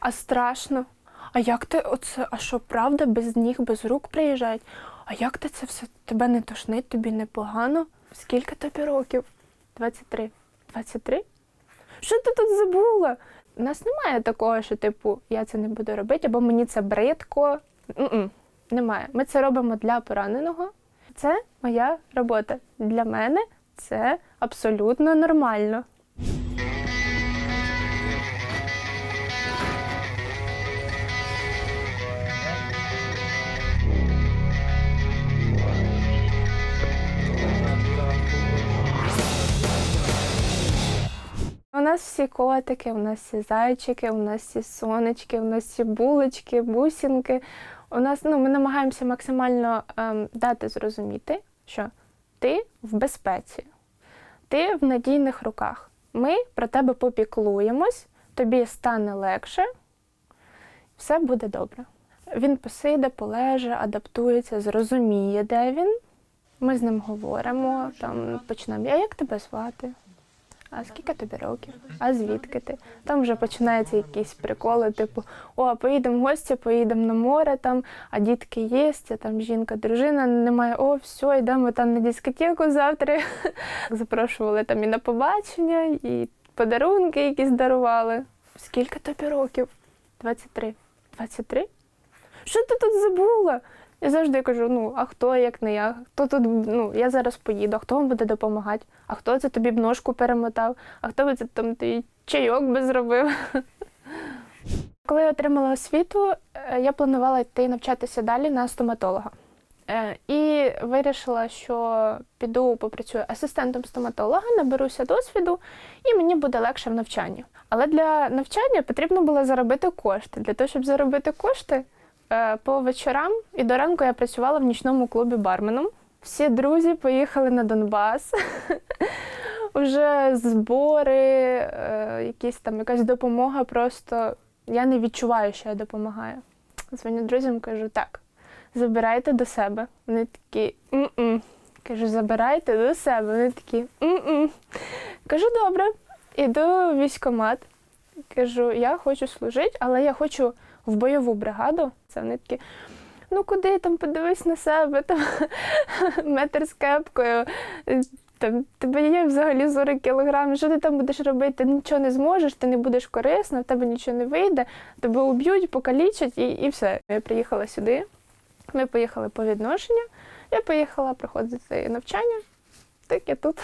А страшно. А як ти оце? А що правда без ніг, без рук приїжджають? А як ти це все? Тебе не тошнить, тобі не погано? Скільки тобі років? 23. 23? Що ти тут забула? У нас немає такого, що, типу, я це не буду робити, або мені це бридко. М-м, Немає. Ми це робимо для пораненого. Це моя робота. Для мене це абсолютно нормально. Нас всі котики, у нас всі зайчики, у нас всі сонечки, у нас всі булочки, бусинки. У нас ну, ми намагаємося максимально ем, дати зрозуміти, що ти в безпеці, ти в надійних руках. Ми про тебе попіклуємось, тобі стане легше, все буде добре. Він посиде, полеже, адаптується, зрозуміє, де він. Ми з ним говоримо, там почнемо. А як тебе звати? А скільки тобі років? А звідки ти? Там вже починаються якісь приколи, типу, о, поїдемо в гості, поїдемо на море, там, а дітки є, а там жінка, дружина немає, о, все, йдемо там на дискотеку завтра. Запрошували там і на побачення, і подарунки якісь дарували. Скільки тобі років? 23. 23? Що ти тут забула? Я завжди кажу: ну, а хто як не я? Хто тут, ну, я зараз поїду, а хто вам буде допомагати? А хто це тобі б ножку перемотав? А хто би це там твій чайок би зробив? Коли я отримала освіту, е, я планувала йти навчатися далі на стоматолога. Е, І вирішила, що піду попрацюю асистентом стоматолога, наберуся досвіду, і мені буде легше в навчанні. Але для навчання потрібно було заробити кошти. Для того, щоб заробити кошти, по вечорам і до ранку я працювала в нічному клубі барменом. Всі друзі поїхали на Донбас. Уже збори, е, якісь там якась допомога. Просто я не відчуваю, що я допомагаю. Дзвоню друзям, кажу, так, забирайте до себе. Вони такі м-м. Кажу, забирайте до себе. Вони такі м-м. Кажу, добре, іду в військкомат. Кажу, я хочу служити, але я хочу в бойову бригаду. Це вони такі. Ну куди там подивись на себе, там метр з кепкою, там тебе є взагалі 40 кілограмів, що ти там будеш робити? Ти нічого не зможеш, ти не будеш корисна, в тебе нічого не вийде, тебе уб'ють, покалічать і, і все. Я приїхала сюди, ми поїхали по відношенню, я поїхала проходити навчання, так я тут.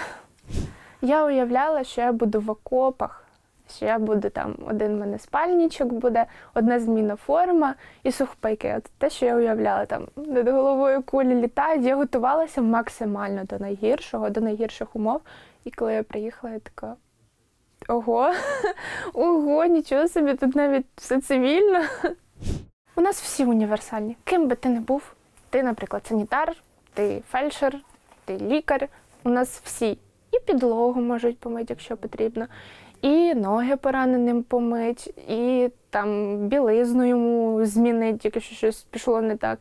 Я уявляла, що я буду в окопах, що я буду там, один в мене спальничок буде, одна змінна форма і сухпайки. От те, що я уявляла, там над головою кулі літають. Я готувалася максимально до найгіршого, до найгірших умов. І коли я приїхала, я така. Ого, ого, нічого собі, тут навіть все цивільно. У нас всі універсальні. Ким би ти не був, ти, наприклад, санітар, ти фельдшер, ти лікар. У нас всі і підлогу можуть помити, якщо потрібно, і ноги пораненим помить, і там білизну йому змінить, якщо щось пішло не так.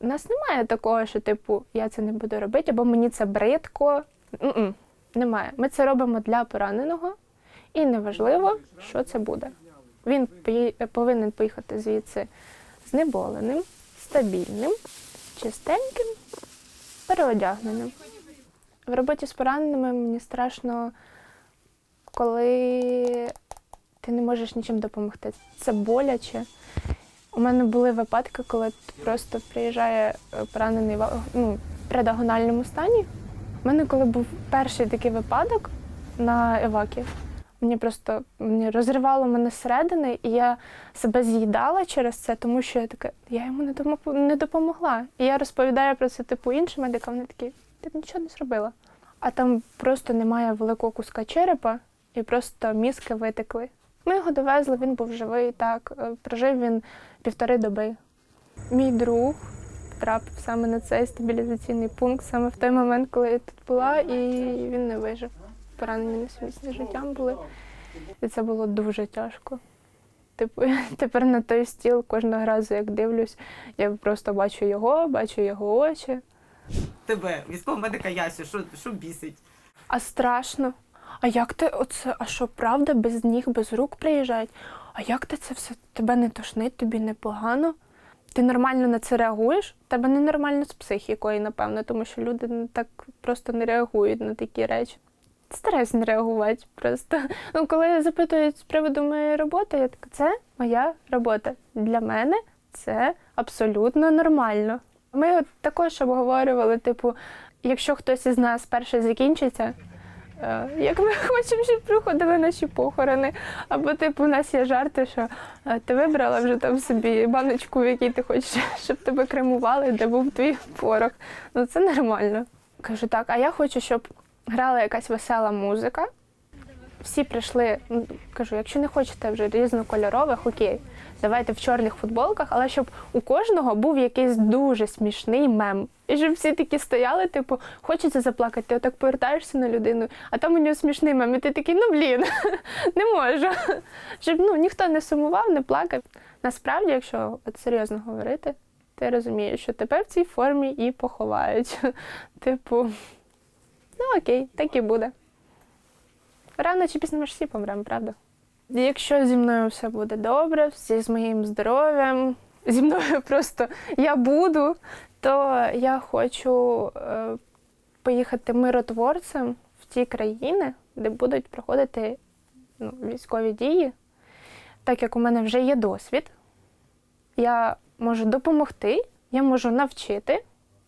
У нас немає такого, що типу я це не буду робити, або мені це бридко. М-м, Немає. Ми це робимо для пораненого, і неважливо, що це буде. Він повинен поїхати звідси знеболеним, стабільним, чистеньким, переодягненим. В роботі з пораненими мені страшно, коли ти не можеш нічим допомогти. Це боляче. У мене були випадки, коли просто приїжджає е, поранений в ну, предагональному стані. У мене коли був перший такий випадок на евакі, мені просто мені розривало мене зсередини, і я себе з'їдала через це, тому що я така, я йому не допомогла. І я розповідаю про це типу іншим медикам, вони такі, ти нічого не зробила. А там просто немає великого куска черепа, і просто мізки витекли. Ми його довезли, він був живий, так. е, Прожив він півтори доби. Мій друг потрапив саме на цей стабілізаційний пункт, саме в той момент, коли я тут була, і він не вижив. Поранені несумісні життям були. І це було дуже тяжко. Типу, тепер на той стіл кожного разу, як дивлюсь, я просто бачу його, бачу його очі. Тебе, військового медика Ясю, що, що бісить? А страшно. А як ти оце, а що правда, без ніг, без рук приїжджають? А як ти це все? Тебе не тошнить, тобі не погано? Ти нормально на це реагуєш? Тебе ненормально з психікою, напевно, тому що люди так просто не реагують на такі речі. Стараюсь не реагувати просто. Ну, коли запитують з приводу моєї роботи, я така, це моя робота. Для мене це абсолютно нормально. Ми от також обговорювали, типу, якщо хтось із нас перший закінчиться, як ми хочемо, щоб приходили наші похорони. Або, типу, у нас є жарти, що е, ти вибрала вже там собі баночку, в якій ти хочеш, щоб тебе кремували, де був твій порох. Ну це нормально. Кажу, так, а я хочу, щоб грала якась весела музика. Всі прийшли, ну, кажу, якщо не хочете вже різнокольорових, окей, давайте в чорних футболках, але щоб у кожного був якийсь дуже смішний мем. І щоб всі такі стояли, типу, хочеться заплакати, ти отак повертаєшся на людину, а там у нього смішний мем, і ти такий, ну блін, не можу. Щоб ну, ніхто не сумував, не плакав. Насправді, якщо от серйозно говорити, ти розумієш, що тебе в цій формі і поховають. Типу, ну окей, так і буде. Рано чи пізно ми ж всі помремо, правда? Якщо зі мною все буде добре, всі з моїм здоров'ям, зі мною просто я буду, то я хочу е, поїхати миротворцем в ті країни, де будуть проходити ну, військові дії. Так як у мене вже є досвід, я можу допомогти, я можу навчити,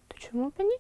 то чому б ні?